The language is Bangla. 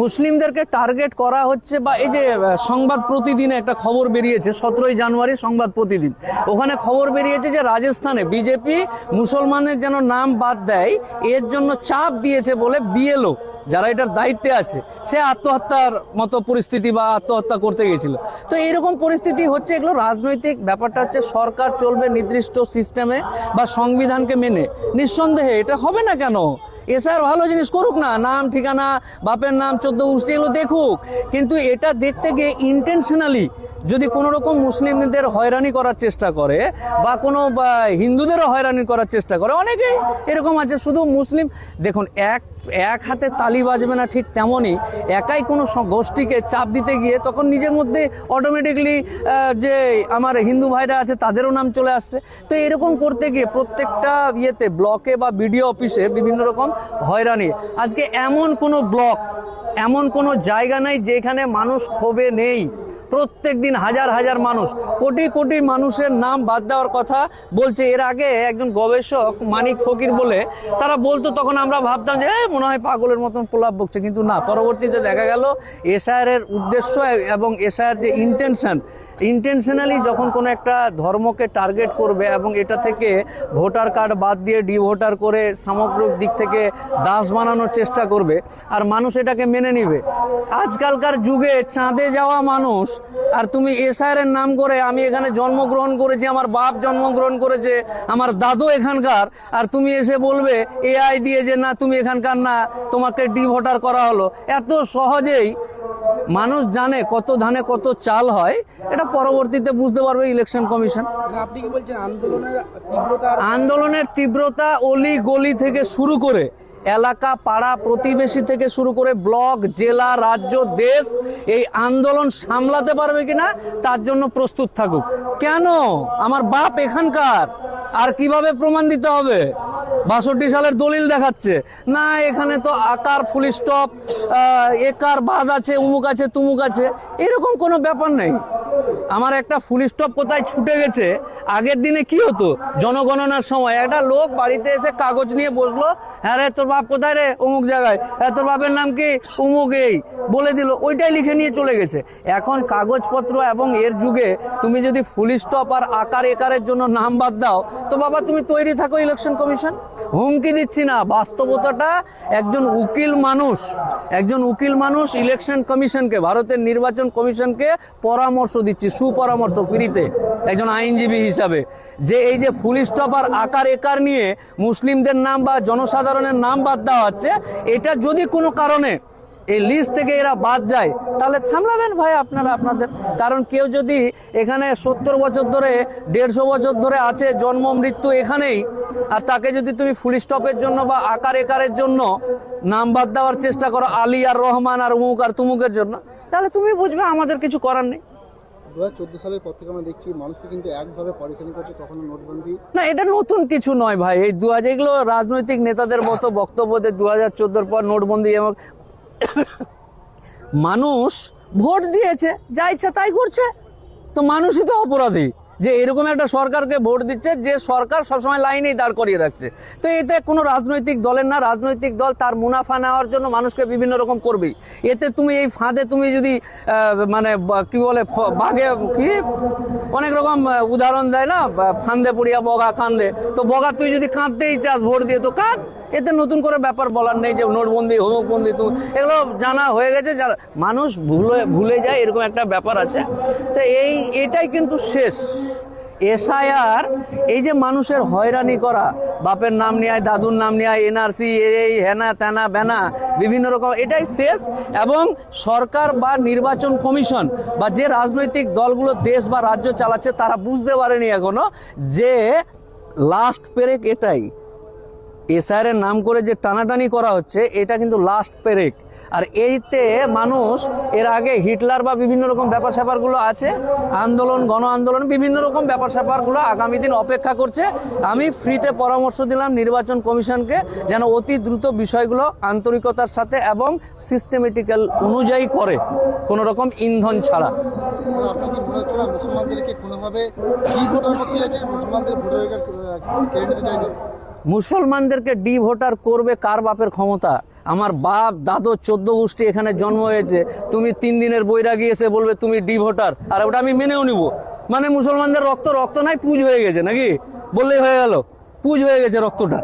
মুসলিমদেরকে টার্গেট করা হচ্ছে বা এই যে সংবাদ প্রতিদিনে একটা খবর বেরিয়েছে, সতেরোই জানুয়ারি সংবাদ প্রতিদিন। ওখানে খবর বেরিয়েছে যে রাজস্থানে বিজেপি মুসলমানের যেন নাম বাদ দেয়, এর জন্য চাপ দিয়েছে বলে বিএলও যারা এটার দায়িত্বে আছে, সে আত্মহত্যার মতো পরিস্থিতি বা আত্মহত্যা করতে গেছিল তো এরকম পরিস্থিতি হচ্ছে, এগুলো রাজনৈতিক ব্যাপারটা হচ্ছে, সরকার চলবে নির্দিষ্ট সিস্টেমে বা সংবিধানকে মেনে। নিঃসন্দেহে এটা হবে না কেন? এসআর ভালো জিনিস করুক না, নাম, ঠিকানা, বাপের নাম, চোদ্দ গোষ্ঠী এগুলো দেখুক। কিন্তু এটা দেখতে গিয়ে ইন্টেনশনালি যদি কোনো রকম মুসলিমদের হয়রানি করার চেষ্টা করে বা কোনো হিন্দুদেরও হয়রানি করার চেষ্টা করে, অনেকেই এরকম আছে, শুধু মুসলিম। দেখুন, এক এক হাতে তালি বাজবে না ঠিক তেমনই, একাই কোনো গোষ্ঠীকে চাপ দিতে গিয়ে তখন নিজের মধ্যে অটোমেটিকলি যে আমার হিন্দু ভাইরা আছে তাদেরও নাম চলে আসছে। তো এরকম করতে গিয়ে প্রত্যেকটা ইয়েতে, ব্লকে বা বিডিও অফিসে বিভিন্ন রকম হয়রানি। আজকে এমন কোনো ব্লক, এমন কোনো জায়গা নাই যেখানে মানুষ ক্ষোভে নেই। প্রত্যেক দিন হাজার হাজার মানুষ, কোটি কোটি মানুষের নাম বাদ দেওয়ার কথা বলছে। এর আগে একজন গবেষক মানিক ফকির বলে, তারা বলতো তখন আমরা ভাবতাম যে মনে হয় পাগলের মতন প্রলাপ বকছে। কিন্তু না, পরবর্তীতে দেখা গেল এসআর এর উদ্দেশ্য এবং এসআর যে ইন্টেনশন ইন্টেনশনালি যখন কোনো একটা ধর্মকে টার্গেট করবে এবং এটা থেকে ভোটার কার্ড বাদ দিয়ে ডি ভোটার করে সামগ্রিক দিক থেকে দাস বানানোর চেষ্টা করবে, আর মানুষ এটাকে মেনে নিবে। আজকালকার যুগে চাঁদে যাওয়া মানুষ, আর তুমি এসআইয়ের নাম করে আমি এখানে জন্মগ্রহণ করেছি, আমার বাপ জন্মগ্রহণ করেছে, আমার দাদু এখানকার, আর তুমি এসে বলবে এআই দিয়ে যে না, তুমি এখানকার না, তোমাকে ডি ভোটার করা হলো। এত সহজেই মানুষ জানে কত ধানে কত চাল হয় এটা পরবর্তীতে বুঝতে পারবে ইলেকশন কমিশন মানে আপনি কি বলছেন আন্দোলনের তীব্রতা আন্দোলনের তীব্রতা অলি গলি থেকে শুরু করে এলাকা পাড়া প্রতিবেশী থেকে শুরু করে ব্লক জেলা রাজ্য দেশ এই আন্দোলন সামলাতে পারবে কিনা তার জন্য প্রস্তুত থাকুক। কেন? আমার বাপ এখানকার আর কীভাবে প্রমাণ দিতে হবে? বাষট্টি সালের দলিল দেখাচ্ছে। না, এখানে তো আকার ফুল স্টপ একার বাদ আছে, উমুক আছে, তুমুক আছে, এরকম কোনো ব্যাপার নেই। আমার একটা ফুল স্টপ কোথায় ছুটে গেছে, আগের দিনে কি হতো? জনগণনার সময়। একটা লোক বাড়িতে এসে কাগজ নিয়ে বসল হ্যাঁ রে, তোর বাপ কোথায় রে অমুক জায়গায়? হ্যাঁ তোর বাপের নাম কি? অমুক এই। বলে দিল, ওইটাই লিখে নিয়ে চলে গেছে। এখন কাগজপত্র এবং এর যুগে তুমি যদি ফুল স্টপ আর আকার একারের জন্য নাম বাদ দাও, তো বাবা তুমি তৈরি থাকো ইলেকশন কমিশন। হুমকি দিচ্ছি না। বাস্তবতাটা একজন উকিল মানুষ, একজন উকিল মানুষ ইলেকশন কমিশনকে, ভারতের নির্বাচন কমিশনকে পরামর্শ দিচ্ছি সুপরামর্শ ফ্রিতে একজন আইনজীবী হিসাবে। যে এই যে ফুল স্টপ আর আকার একার নিয়ে মুসলিমদের নাম বা জনসাধারণের নাম বাদ দেওয়া হচ্ছে, এটা যদি কোনো কারণে এই লিস্ট থেকে এরা বাদ যায়, তাহলে সামলাবেন ভাই আপনারা আপনাদের। কারণ কেউ যদি এখানে সত্তর বছর ধরে, দেড়শো বছর ধরে আছে, জন্ম, মৃত্যু এখানেই, আর তাকে যদি তুমি ফুল স্টপের জন্য বা আকার একারের জন্য নাম বাদ দেওয়ার চেষ্টা করো, আলী আর রহমান আর উমুক আর তুমুকের জন্য, তাহলে তুমি বুঝবে আমাদের কিছু করার নেই। দু হাজার চোদ্দ সালের পর থেকে আমরা দেখছি মানুষকে কিন্তু একভাবে পরিচালনা করছে, কখনো নোটবন্দি। না, এটা নতুন কিছু নয় ভাই। এই দু হাজার এগুলো রাজনৈতিক নেতাদের মতো বক্তব্য দিয়ে দু হাজার চোদ্দোর পর নোটবন্দি এবং মানুষ ভোট দিয়েছে, যা ইচ্ছা তাই করছে। তো মানুষই তো অপরাধী। যে এরকম একটা সরকারকে ভোট দিচ্ছে, যে সরকার সবসময় লাইনেই দাঁড় করিয়ে রাখছে। তো এতে কোনো রাজনৈতিক দলের না, রাজনৈতিক দল তার মুনাফা নেওয়ার জন্য মানুষকে বিভিন্ন রকম করবেই। এতে তুমি এই ফাঁদে তুমি যদি মানে কি বলে বাঘে, কি? অনেক রকম উদাহরণ দেয় না ফান্দে পড়িয়া বগা কান্দে। তো বগা তুই যদি কাঁদতেই চাস ভোট দিয়ে, তো কাঁদ। এতে নতুন করে ব্যাপার বলার নেই যে নোটবন্দি হোমকবন্দি তুমি এগুলো জানা হয়ে গেছে, যা- মানুষ ভুলে ভুলে যায়, এরকম একটা ব্যাপার আছে। তো এই, এটাই কিন্তু শেষ। এসআইআর, এই যে মানুষের হয়রানি করা, বাপের নাম নিয়ে আয়, দাদুর নাম নিয়ে আয়, এনআরসি, এই, হেনা, তেনা, বেনা, বিভিন্ন রকম, এটাই শেষ। এবং সরকার বা নির্বাচন কমিশন বা যে রাজনৈতিক দলগুলো দেশ বা রাজ্য চালাচ্ছে, তারা বুঝতে পারেনি এখনও যে লাস্ট পেরেক এটাই। এসআইআর নাম করে যে টানাটানি করা হচ্ছে, এটা কিন্তু লাস্ট পেরেক। আর এইতে মানুষ, এর আগে হিটলার বা বিভিন্ন রকম ব্যাপার স্যাপারগুলো আছে, আন্দোলন, গণ আন্দোলন, বিভিন্ন রকম ব্যাপার স্যাপারগুলো আগামী দিন অপেক্ষা করছে। আমি ফ্রিতে পরামর্শ দিলাম নির্বাচন কমিশনকে যেন অতি দ্রুত বিষয়গুলো আন্তরিকতার সাথে এবং সিস্টেমেটিক্যাল অনুযায়ী করে, কোনো রকম ইন্ধন ছাড়া। মনে মুসলমানদেরকে কোনোভাবে মুসলমানদেরকে ডি ভোটার করবে কার বাপের ক্ষমতা? আমার বাপ, দাদু, চোদ্দ গোষ্ঠী এখানে জন্ম হয়েছে। তুমি তিন দিনের বৈরাগী এসে বলবে তুমি ডি ভোটার আর ওটা আমি মেনেও নিব। মানে মুসলমানদের রক্ত রক্ত নাই, পুজ হয়ে গেছে নাকি? বললেই হয়ে গেল। পুজ হয়ে গেছে রক্তটা।